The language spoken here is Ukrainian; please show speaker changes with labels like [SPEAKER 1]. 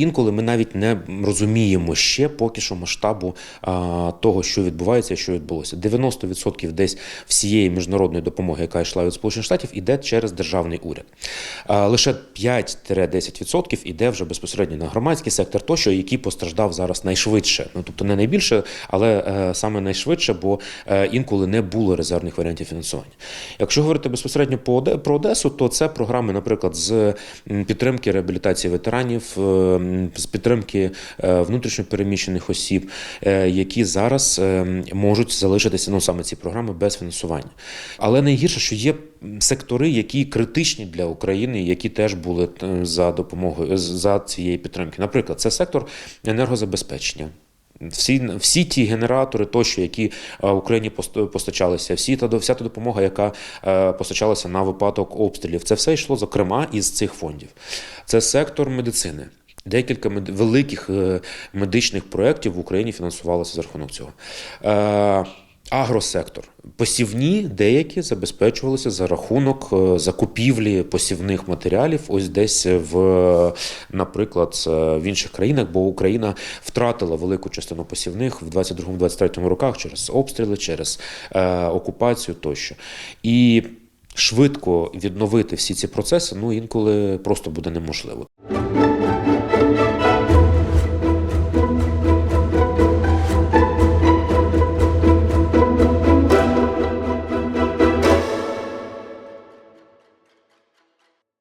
[SPEAKER 1] Інколи ми навіть не розуміємо ще поки що масштабу а, того, що відбувається, що відбулося. 90% десь всієї міжнародної допомоги, яка йшла від Сполучених Штатів, іде через державний уряд. А, лише 5-10% іде вже безпосередньо на громадський сектор, тощо, який постраждав зараз найшвидше. Ну тобто не найбільше, але е, саме найшвидше, бо е, інколи не було резервних варіантів фінансування. Якщо говорити безпосередньо по про Одесу, то це програми, наприклад, з підтримки реабілітації ветеранів, е, з підтримки е, внутрішньопереміщених осіб, е, які зараз е, можуть залишитися ну саме ці програми без фінансування. Але найгірше, що є сектори, які критичні для України, які теж були за допомогою за цієї підтримки. Наприклад, це сектор енергозабезпечення. Всі, всі ті генератори, тощо, які Україні пост- постачалися, всі та вся та допомога, яка постачалася на випадок обстрілів, це все йшло зокрема із цих фондів. Це сектор медицини. Декілька великих е, медичних проєктів в Україні фінансувалося за рахунок цього. Е, Агросектор. Посівні деякі забезпечувалися за рахунок е, закупівлі посівних матеріалів, ось десь в, наприклад, в інших країнах, бо Україна втратила велику частину посівних в 22-23 роках через обстріли, через окупацію тощо. І швидко відновити всі ці процеси ну інколи просто буде неможливо.